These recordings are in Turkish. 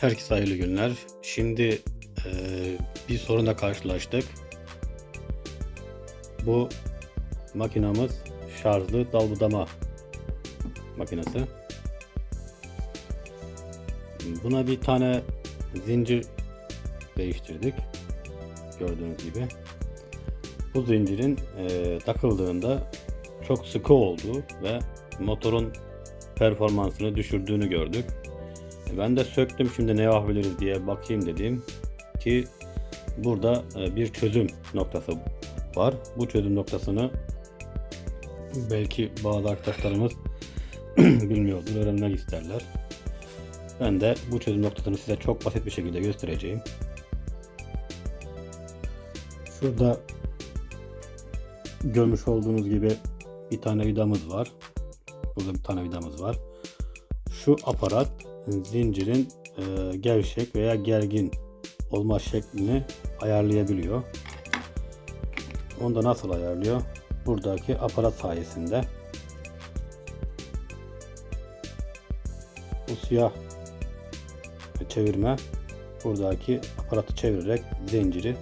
Herkese hayırlı günler. Şimdi e, bir sorunla karşılaştık. Bu makinamız şarjlı dalbudama makinesi. Buna bir tane zincir değiştirdik. Gördüğünüz gibi. Bu zincirin e, takıldığında çok sıkı olduğu ve motorun performansını düşürdüğünü gördük. Ben de söktüm şimdi ne yapabiliriz diye bakayım dedim ki burada e, bir çözüm noktası var. Bu çözüm noktasını belki bazı arkadaşlarımız bilmiyordur, öğrenmek isterler. Ben de bu çözüm noktasını size çok basit bir şekilde göstereceğim. Şurada görmüş olduğunuz gibi bir tane vidamız var. Burada bir tane vidamız var. Şu aparat zincirin e, gevşek veya gergin olma şeklini ayarlayabiliyor. Onu da nasıl ayarlıyor? Buradaki aparat sayesinde. Bu siyah çevirme buradaki aparatı çevirerek zinciri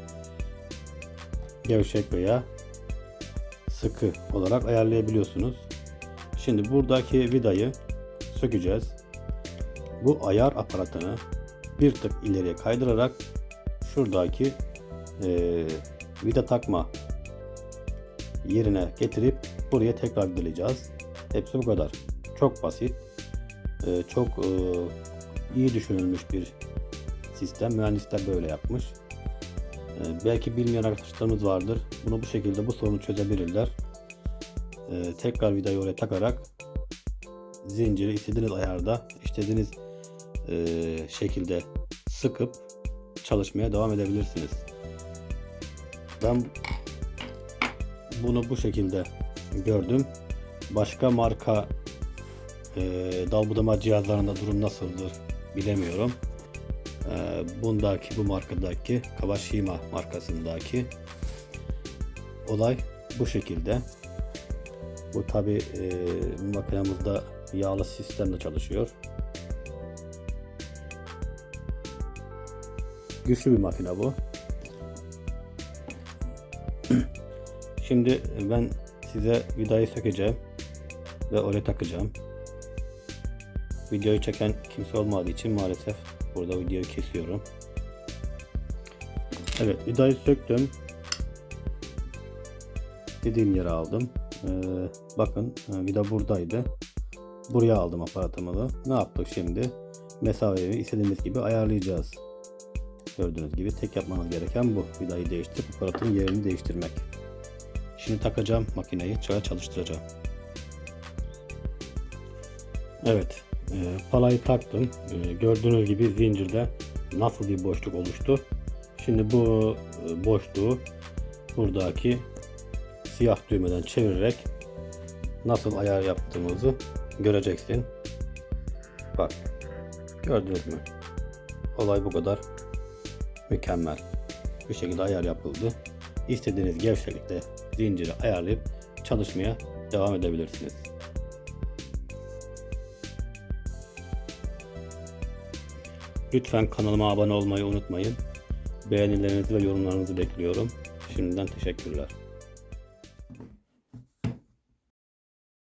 gevşek veya sıkı olarak ayarlayabiliyorsunuz. Şimdi buradaki vidayı sökeceğiz. Bu ayar aparatını bir tık ileriye kaydırarak şuradaki eee, vida takma yerine getirip buraya tekrar vidalayacağız. Hepsi bu kadar. Çok basit. Eee, çok eee, iyi düşünülmüş bir sistem. Mühendisler böyle yapmış. Eee, belki bilmeyen arkadaşlarımız vardır. Bunu bu şekilde bu sorunu çözebilirler. Eee, tekrar vidayı oraya takarak zinciri istediğiniz ayarda, istediğiniz eee, şekilde sıkıp çalışmaya devam edebilirsiniz. Ben bunu bu şekilde gördüm. Başka marka eee dalbudama cihazlarında durum nasıldır bilemiyorum. Eee, bundaki bu markadaki Kawashima markasındaki olay bu şekilde. Bu tabi e, makinemizde yağlı sistemle çalışıyor. Güçlü bir makine bu. Şimdi ben size vidayı sökeceğim ve oraya takacağım. Videoyu çeken kimse olmadığı için maalesef burada videoyu kesiyorum. Evet vidayı söktüm. Dediğim yere aldım. Ee, bakın e, vida buradaydı. Buraya aldım aparatımı. Ne yaptık şimdi? Mesafeyi istediğimiz gibi ayarlayacağız. Gördüğünüz gibi tek yapmamız gereken bu. Vidayı değiştirip aparatın yerini değiştirmek. Şimdi takacağım makineyi. Çıra çalıştıracağım. Evet. E, palayı taktım. E, gördüğünüz gibi zincirde nasıl bir boşluk oluştu. Şimdi bu e, boşluğu buradaki siyah düğmeden çevirerek nasıl ayar yaptığımızı göreceksin. Bak. Gördünüz mü? Olay bu kadar mükemmel. Bir şekilde ayar yapıldı. İstediğiniz gevşeklikte zinciri ayarlayıp çalışmaya devam edebilirsiniz. Lütfen kanalıma abone olmayı unutmayın. Beğenilerinizi ve yorumlarınızı bekliyorum. Şimdiden teşekkürler.